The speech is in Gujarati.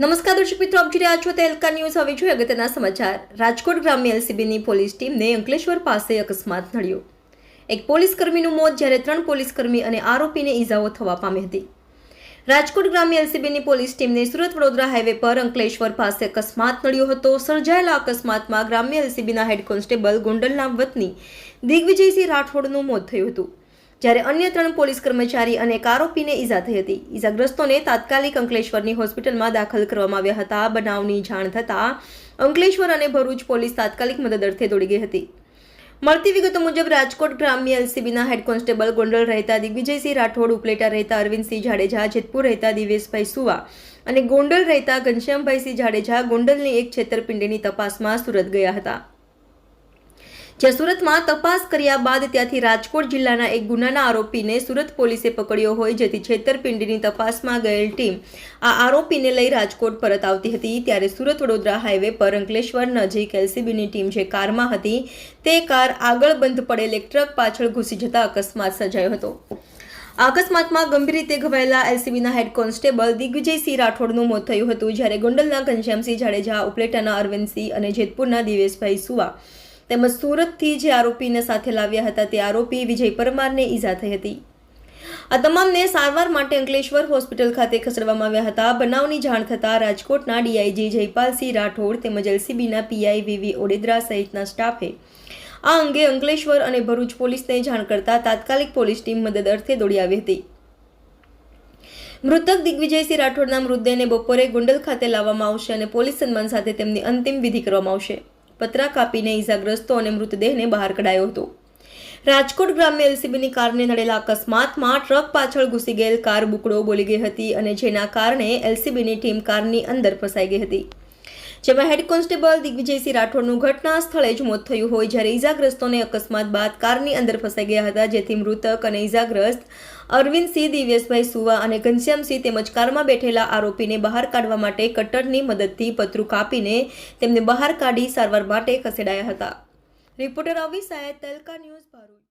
નમસ્કાર દર્શક મિત્રો, આપ જોઈ રહ્યા છો તેલકા ન્યૂઝ. હવે જોઈએ અગત્યના સમાચાર. રાજકોટ ગ્રામ્ય એલસીબીની પોલીસ ટીમને અંકલેશ્વર પાસે અકસ્માત નડ્યો. એક પોલીસ કર્મીનું મોત જ્યારે ત્રણ પોલીસ કર્મી અને આરોપીને ઈજાઓ થવા પામી હતી. રાજકોટ ગ્રામ્ય એલસીબીની પોલીસ ટીમને સુરત વડોદરા હાઈવે પર અંકલેશ્વર પાસે અકસ્માત નડ્યો હતો. સર્જાયેલા અકસ્માતમાં ગ્રામ્ય એલસીબીના હેડ કોન્સ્ટેબલ ગોંડલના વતની દિગ્વિજયસિંહ રાઠોડનું મોત થયું હતું. જ્યારે અન્ય ત્રણ પોલીસ કર્મચારી અને એક આરોપીને ઈજા થઈ હતી. ઈજાગ્રસ્તોને તાત્કાલિક અંકલેશ્વરની હોસ્પિટલમાં દાખલ કરવામાં આવ્યા હતા. બનાવની જાણ થતાં અંકલેશ્વર અને ભરૂચ પોલીસ તાત્કાલિક મદદ અર્થે દોડી ગઈ હતી. મળતી વિગતો મુજબ રાજકોટ ગ્રામ્ય એલસીબીના હેડ કોન્સ્ટેબલ ગોંડલ રહેતા દિગ્વિજયસિંહ રાઠોડ, ઉપલેટા રહેતા અરવિંદસિંહ જાડેજા, જેતપુર રહેતા દિવેશભાઈ સુવા અને ગોંડલ રહેતા ઘનશ્યામભાઈસિંહ જાડેજા ગોંડલની એક છેતરપિંડીની તપાસમાં સુરત ગયા હતા. જ્યાં સુરતમાં તપાસ કર્યા બાદ ત્યાંથી રાજકોટ જિલ્લાના એક ગુનાના આરોપીને સુરત પોલીસે પકડ્યો હોય, જેથી છેતરપિંડીની તપાસમાં ગયેલ ટીમ આ આરોપીને લઈ રાજકોટ પરત આવતી હતી. ત્યારે સુરત વડોદરા હાઈવે પર અંકલેશ્વર નજીક એલસીબીની ટીમ જે કારમાં હતી, તે કાર આગળ બંધ પડેલ એક ટ્રક પાછળ ઘૂસી જતા અકસ્માત સર્જાયો હતો. અકસ્માતમાં ગંભીર રીતે ઘવાયેલા એલસીબીના હેડ કોન્સ્ટેબલ દિગ્વિજયસિંહ રાઠોડનું મોત થયું હતું, જ્યારે ગોંડલના ઘનશ્યામસિંહ જાડેજા, ઉપલેટાના અરવિંદસિંહ અને જેતપુરના દિવેશભાઈ સુવા તેમજ સુરતથી જે આરોપીને સાથે લાવ્યા હતા તે આરોપી વિજય પરમારને ઈજા થઈ હતી. આ તમામને સારવાર માટે અંકલેશ્વર હોસ્પિટલ ખાતે ખસેડવામાં આવ્યા હતા. બનાવની જાણ થતાં રાજકોટના ડીઆઈજી જયપાલસિંહ રાઠોડ તેમજ એલસીબીના પીઆઈ વીવી ઓડેદરા સહિતના સ્ટાફે આ અંગે અંકલેશ્વર અને ભરૂચ પોલીસને જાણ કરતા તાત્કાલિક પોલીસ ટીમ મદદ અર્થે દોડી આવી હતી. મૃતક દિગ્વિજયસિંહ રાઠોડના મૃતદેહને બપોરે ગુંડલ ખાતે લાવવામાં આવશે અને પોલીસ સન્માન સાથે તેમની અંતિમ વિધિ કરવામાં આવશે. પતરા કાપીને ઈજાગ્રસ્તો અને મૃતદેહને બહાર કઢાયો હતો. રાજકોટ ગ્રામ્ય એલસીબીની કારને નડેલા અકસ્માતમાં ટ્રક પાછળ ઘૂસી ગયેલ કાર બુકડો બોલી ગઈ હતી અને જેના કારણે એલસીબીની ટીમ કારની અંદર ફસાઈ ગઈ હતી. જેમાં હેડ કોન્સ્ટેબલ દિગ્વિજયસિંહ રાઠોડનું ઘટના સ્થળે જ મોત થયું હોય જ્યારે ઈજાગ્રસ્તોને અકસ્માત બાદ કારની અંદર ફસાઈ ગયા હતા, જેથી મૃતક અને ઈજાગ્રસ્ત અરવિંદસિંહ, દિવ્યેશભાઈ સુવા અને ઘનશ્યામસિંહ તેમજ કારમાં બેઠેલા આરોપીને બહાર કાઢવા માટે કટરની મદદથી પતરું કાપીને તેમને બહાર કાઢી સારવાર માટે ખસેડાયા હતા. રિપોર્ટર અવી સાહેબ તલકા ન્યૂઝ ભરૂચ.